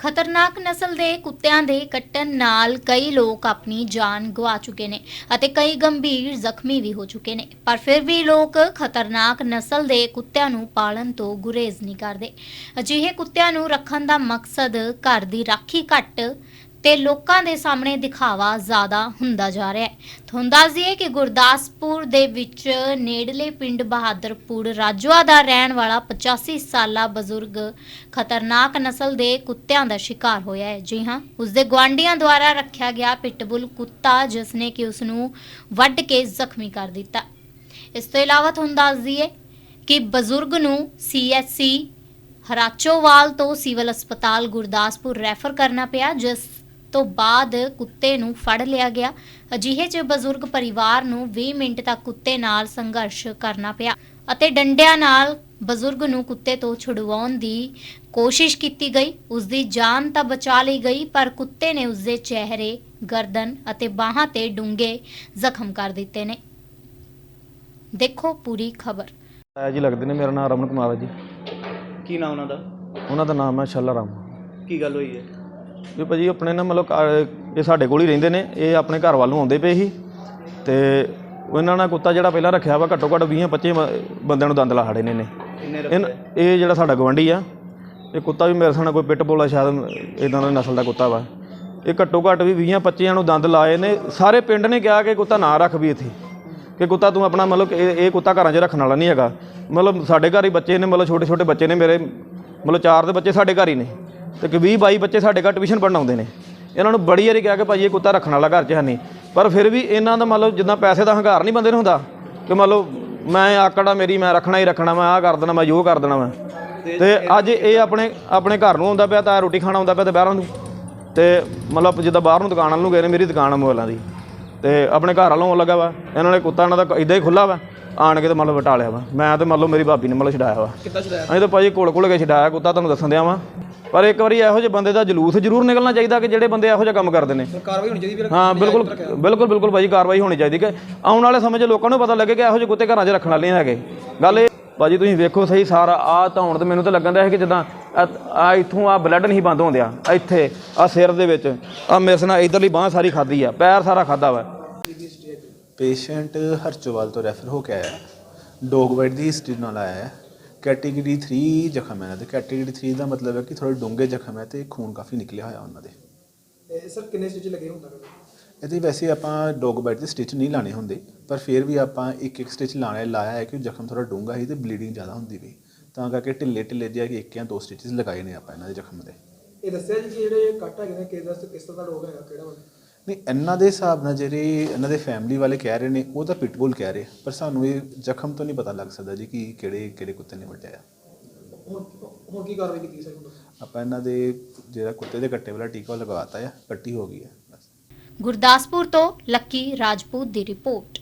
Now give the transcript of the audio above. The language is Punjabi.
ਖਤਰਨਾਕ ਨਸਲ ਦੇ ਕੁੱਤਿਆਂ ਦੇ ਕੱਟਣ ਨਾਲ ਕਈ ਲੋਕ ਆਪਣੀ ਜਾਨ ਗਵਾ ਚੁੱਕੇ ਨੇ ਅਤੇ ਕਈ ਗੰਭੀਰ ਜ਼ਖਮੀ ਵੀ ਹੋ ਚੁੱਕੇ ਨੇ। ਪਰ ਫਿਰ ਵੀ ਲੋਕ ਖਤਰਨਾਕ ਨਸਲ ਦੇ ਕੁੱਤਿਆਂ ਨੂੰ ਪਾਲਣ ਤੋਂ ਗੁਰੇਜ਼ ਨਹੀਂ ਕਰਦੇ। ਅਜਿਹੇ ਕੁੱਤਿਆਂ ਨੂੰ ਰੱਖਣ ਦਾ ਮਕਸਦ ਘਰ ਦੀ ਰਾਖੀ ਘੱਟ ਤੇ ਲੋਕਾਂ ਦੇ ਸਾਹਮਣੇ ਦਿਖਾਵਾ ਜ਼ਿਆਦਾ ਹੁੰਦਾ ਜਾ ਰਿਹਾ ਹੈ। ਤੁਹਾਨੂੰ ਦੱਸ ਦਈਏ ਕਿ ਗੁਰਦਾਸਪੁਰ ਦੇ ਵਿੱਚ ਨੇੜਲੇ ਪਿੰਡ ਬਹਾਦਰਪੁਰ ਰਾਜਵਾ ਦਾ ਰਹਿਣ ਵਾਲਾ 85 ਸਾਲਾ ਬਜ਼ੁਰਗ ਖਤਰਨਾਕ ਨਸਲ ਦੇ ਕੁੱਤਿਆਂ ਦਾ ਸ਼ਿਕਾਰ ਹੋਇਆ ਹੈ। ਜੀ ਹਾਂ, ਉਸ ਦੇ ਗੁਆਂਢੀਆਂ ਦੁਆਰਾ ਰੱਖਿਆ ਗਿਆ ਪਿਟਬੁਲ ਕੁੱਤਾ ਜਿਸ ਨੇ ਕਿ ਉਸ ਨੂੰ ਵੱਢ ਕੇ ਜ਼ਖਮੀ ਕਰ ਦਿੱਤਾ। ਇਸ ਤੋਂ ਇਲਾਵਾ ਤੁਹਾਨੂੰ ਦੱਸ ਦਈਏ ਕਿ ਬਜ਼ੁਰਗ ਨੂੰ ਸੀਐਚਸੀ ਹਰਾਚੋਵਾਲ ਤੋਂ ਸਿਵਲ ਹਸਪਤਾਲ ਗੁਰਦਾਸਪੁਰ ਰੈਫਰ ਕਰਨਾ ਪਿਆ, ਜਿਸ ਤੋਂ ਬਾਅਦ ਕੁੱਤੇ ਨੂੰ ਫੜ ਲਿਆ ਗਿਆ। ਅਜਿਹੇ 'ਚ ਬਜ਼ੁਰਗ ਪਰਿਵਾਰ ਨੂੰ 20 ਮਿੰਟ ਤੱਕ ਕੁੱਤੇ ਨਾਲ ਸੰਘਰਸ਼ ਕਰਨਾ ਪਿਆ ਅਤੇ ਡੰਡਿਆਂ ਨਾਲ ਬਜ਼ੁਰਗ ਨੂੰ ਕੁੱਤੇ ਤੋਂ ਛੁਡਵਾਉਣ ਦੀ ਕੋਸ਼ਿਸ਼ ਕੀਤੀ ਗਈ। ਉਸ ਦੀ ਜਾਨ ਤਾਂ ਬਚਾ ਲਈ ਗਈ ਪਰ ਕੁੱਤੇ ਨੇ ਉਸ ਦੇ ਚਿਹਰੇ ਗਰਦਨ ਅਤੇ ਬਾਹਾਂ ਤੇ ਡੂੰਘੇ ਜ਼ਖਮ ਕਰ ਦਿੱਤੇ ਨੇ। ਦੇਖੋ ਪੂਰੀ ਖਬਰ। ਆਇਆ ਜੀ ਲੱਗਦੇ ਨੇ ਮੇਰਾ ਨਾਮ ਰਮਨ ਕੁਮਾਰ ਹੈ ਜੀ। ਕੀ ਨਾਮ ਉਹਨਾਂ ਦਾ? ਉਹਨਾਂ ਦਾ ਨਾਮ ਹੈ ਸ਼ੱਲਾ ਰਾਮ। ਕੀ ਗੱਲ ਹੋਈ ਹੈ? ਇਹ ਭਾਜੀ ਆਪਣੇ ਨਾ ਮਤਲਬ ਘਰ- ਇਹ ਸਾਡੇ ਕੋਲ ਹੀ ਰਹਿੰਦੇ ਨੇ ਇਹ ਆਪਣੇ ਘਰ ਵੱਲ ਨੂੰ ਆਉਂਦੇ ਪਏ ਸੀ। ਤੇ ਉਹਨਾਂ ਨਾਲ ਕੁੱਤਾ ਜਿਹੜਾ ਪਹਿਲਾਂ ਰੱਖਿਆ ਵਾ ਘੱਟੋ ਘੱਟ 20 25 ਬ- ਬੰਦਿਆਂ ਨੂੰ ਦੰਦ ਲਾ ਖੜੇ ਨੇ ਨੇ ਕਿੰਨੇ ਇਹ ਜਿਹੜਾ ਸਾਡਾ ਗਵੰਡੀ ਆ ਇਹ ਕੁੱਤਾ ਵੀ ਮੇਰੇ ਸਾਹਮਣੇ ਕੋਈ ਪਿੱਟ ਬੋਲਾ ਸ਼ਾਇਦ ਇਦਾਂ ਦਾ ਨਸਲ ਦਾ ਕੁੱਤਾ ਵਾ। ਇਹ ਘੱਟੋ ਘੱਟ ਵੀ 20 25 ਨੂੰ ਦੰਦ ਲਾਏ ਨੇ। ਸਾਰੇ ਪਿੰਡ ਨੇ ਕਿਹਾ ਕਿ ਕੁੱਤਾ ਨਾ ਰੱਖ ਵੀ ਇੱਥੇ ਕਿ ਕੁੱਤਾ ਤੂੰ ਆਪਣਾ ਮਤਲਬ ਕਿ ਇਹ ਇਹ ਕੁੱਤਾ ਘਰਾਂ 'ਚ ਰੱਖਣ ਵਾਲਾ ਨਹੀਂ ਹੈਗਾ। ਮਤਲਬ ਸਾਡੇ ਘਰ ਹੀ ਬੱਚੇ ਨੇ ਮਤਲਬ ਛੋਟੇ ਛੋਟੇ ਬੱਚੇ ਨੇ ਮੇਰੇ ਮਤਲਬ ਚਾਰ ਦੇ ਬੱਚੇ ਸਾਡੇ ਘਰ ਹੀ ਨੇ। ਤੇ ਕਿ 20 22 ਬੱਚੇ ਸਾਡੇ ਘਰ ਟਿਊਸ਼ਨ ਪੜ੍ਹਨ ਆਉਂਦੇ ਨੇ। ਇਹਨਾਂ ਨੂੰ ਬੜੀ ਵਾਰੀ ਕਿਹਾ ਕਿ ਭਾਈ ਇਹ ਕੁੱਤਾ ਰੱਖਣ ਵਾਲਾ ਘਰ 'ਚ ਹੈ ਨਹੀਂ ਪਰ ਫਿਰ ਵੀ ਇਹਨਾਂ ਦਾ ਮਤਲਬ ਜਿੱਦਾਂ ਪੈਸੇ ਦਾ ਹੰਕਾਰ ਨਹੀਂ ਬੰਦੇ ਨੂੰ ਹੁੰਦਾ ਕਿ ਮਤਲਬ ਮੈਂ ਆਕੜਾ ਮੇਰੀ ਮੈਂ ਰੱਖਣਾ ਹੀ ਰੱਖਣਾ ਮੈਂ ਆਹ ਕਰ ਦੇਣਾ ਮੈਂ ਜੋ ਕਰ ਦੇਣਾ ਮੈਂ ਤੇ ਅੱਜ ਇਹ ਆਪਣੇ ਆਪਣੇ ਘਰ ਨੂੰ ਆਉਂਦਾ ਪਿਆ ਤਾਂ ਰੋਟੀ ਖਾਣਾ ਆਉਂਦਾ ਪਿਆ ਤੇ ਬਾਹਰਾਂ ਨੂੰ। ਤੇ ਮਤਲਬ ਜਿੱਦਾਂ ਬਾਹਰ ਨੂੰ ਦੁਕਾਨ ਵੱਲ ਨੂੰ ਗਏ ਨੇ ਮੇਰੀ ਦੁਕਾਨ ਮੋਬਾਈਲਾਂ ਦੀ। ਤੇ ਆਪਣੇ ਘਰ ਵੱਲੋਂ ਲੱਗਾ ਵਾ। ਇਹਨਾਂ ਨੇ ਕੁੱਤਾ ਇਹਨਾਂ ਦਾ ਇਦਾਂ ਹੀ ਖੁੱਲਾ ਵਾ। ਆਣ ਕੇ ਤੇ ਮਤਲਬ ਵਟਾ ਲਿਆ ਵਾ। ਮੈਂ ਤੇ ਮਤਲਬ ਮੇਰੀ ਭਾਬੀ ਨੇ ਮਤਲਬ ਛਡਾਇਆ ਵਾ। ਕਿੱਦਾਂ ਛਡਾਇਆ? ਅਸੀਂ ਤਾਂ ਭਾਜੀ ਕੋਲ ਕੋਲ ਕੇ ਛਡਾਇਆ ਕੁੱਤਾ ਤੁਹਾਨੂੰ ਦੱਸਣ ਦਿਆਂ ਵਾ। ਪਰ ਇੱਕ ਵਾਰੀ ਇਹੋ ਜਿਹੇ ਬੰਦੇ ਦਾ ਜਲੂਸ ਜ਼ਰੂਰ ਨਿਕਲਣਾ ਚਾਹੀਦਾ ਕਿ ਜਿਹੜੇ ਬੰਦੇ ਇਹੋ ਜਿਹਾ ਕੰਮ ਕਰਦੇ ਨੇ। ਕਾਰਵਾਈ ਹੋਣੀ ਚਾਹੀਦੀ ਹਾਂ ਬਿਲਕੁਲ ਬਿਲਕੁਲ ਬਿਲਕੁਲ ਭਾਜੀ ਕਾਰਵਾਈ ਹੋਣੀ ਚਾਹੀਦੀ ਕਿ ਆਉਣ ਵਾਲੇ ਸਮੇਂ 'ਚ ਲੋਕਾਂ ਨੂੰ ਪਤਾ ਲੱਗੇ ਕਿ ਇਹੋ ਜਿਹੇ ਕੁੱਤੇ ਘਰਾਂ 'ਚ ਰੱਖਣ ਵਾਲੇ ਨਹੀਂ ਹੈਗੇ। ਗੱਲ ਇਹ ਭਾਜੀ ਤੁਸੀਂ ਵੇਖੋ ਸਹੀ ਸਾਰਾ ਆ ਧੌਣ ਤੇ ਮੈਨੂੰ ਤਾਂ ਲੱਗਣ ਦਾ ਹੈ ਕਿ ਜਿੱਦਾਂ ਆ ਇੱਥੋਂ ਆ ਬਲੱਡ ਨਹੀਂ ਬੰਦ ਹੁੰਦਿਆ ਇੱਥੇ ਆ ਸਿਰ ਦੇ ਵਿੱਚ ਆ ਮੇਰੇ ਨਾਲ ਇਧਰਲੀ ਬਾਹ ਸਾਰੀ ਖਾਦੀ ਆ ਪੈਰ ਸਾਰਾ ਖਾਦਾ ਵਾ। ਪੇਸ਼ੈਂਟ ਹਰਚੋਵਾਲ ਤੋਂ ਰੈਫਰ ਹੋ ਕੇ ਆਇਆ। ਡੌਗ ਬਾਈਟ ਦੀ ਹਿਸਟਰੀ ਨਾਲ ਆਇਆ ਹੈ। ਕੈਟੇਗਰੀ 3 ਜ਼ਖਮ ਹੈ ਦੇ। ਕੈਟੇਗਰੀ 3 ਦਾ ਮਤਲਬ ਹੈ ਕਿ ਥੋੜੇ ਡੂੰਘੇ ਜ਼ਖਮ ਹੈ ਤੇ ਖੂਨ ਕਾਫੀ ਨਿਕਲਿਆ ਹੋਇਆ ਉਹਨਾਂ ਦੇ। ਸਰ ਕਿੰਨੇ ਸਟਿਚ ਲੱਗੇ ਹੁੰਦਾ ਇਹਦੇ ਵੈਸੇ ਆਪਾਂ ਡੌਗ ਬਾਈਟ ਦੇ ਸਟਿਚ ਨਹੀਂ ਲਾਣੇ ਹੁੰਦੇ ਪਰ ਫਿਰ ਵੀ ਆਪਾਂ ਇੱਕ ਇੱਕ ਸਟਿਚ ਲਾਣਾ ਲਾਇਆ ਹੈ ਕਿ ਜ਼ਖਮ ਥੋੜਾ ਡੂੰਘਾ ਸੀ ਤੇ ਬਲੀਡਿੰਗ ਜ਼ਿਆਦਾ ਹੁੰਦੀ ਪਈ। ਤਾਂ ਕਰਕੇ ਢਿੱਲੇ ਢਿੱਲੇ ਜਿਹਾ ਕਿ ਇੱਕ ਜਾਂ ਦੋ ਸਟਿਚਸ ਲਗਾਏ ਨੇ ਆਪਾਂ ਇਹਨਾਂ ਦੇ ਜ਼ਖਮ ਦੇ। ਇਹ ਦੱਸਿਆ ਜੀ ਕਿ ਜਿਹੜੇ ਕੱਟ ਹੈਗੇ ਨੇ ਕਿਸ ਦਾ ਕਿਸ ਤਰ੍ਹਾਂ ਦਾ ਰੋਗ ਹੈਗਾ ਕਿਹੜਾ ਵਾ ਨਹੀਂ ਇਹਨਾਂ ਦੇ ਹਿਸਾਬ ਨਾਲ ਜਿਹੜੇ ਇਹਨਾਂ ਦੇ ਫੈਮਿਲੀ ਵਾਲੇ ਕਹਿ ਰਹੇ ਨੇ ਉਹ ਤਾਂ ਪਿਟਬੁਲ ਕਹਿ ਰਹੇ ਪਰ ਸਾਨੂੰ ਇਹ ਜ਼ਖਮ ਤੋਂ ਨਹੀਂ ਪਤਾ ਲੱਗ ਸਕਦਾ ਜੀ ਕਿ ਕਿਹੜੇ ਕਿਹੜੇ ਕੁੱਤੇ ਨੇ ਵੱਢਿਆ। ਹੁਣ ਹੁਣ ਕੀ ਕਾਰਵਾਈ ਕੀਤੀ ਸਰ ਆਪਾਂ ਇਹਨਾਂ ਦੇ ਜਿਹੜਾ ਕੁੱਤੇ ਦੇ ਕੱਟੇ ਵਾਲਾ ਟੀਕਾ ਲਗਵਾਤਾ ਆ ਪੱਟੀ ਹੋ ਗਈ ਹੈ ਗੁਰਦਾਸਪੁਰ ਤੋਂ ਲੱਕੀ ਰਾਜਪੂਤ ਦੀ ਰਿਪੋਰਟ।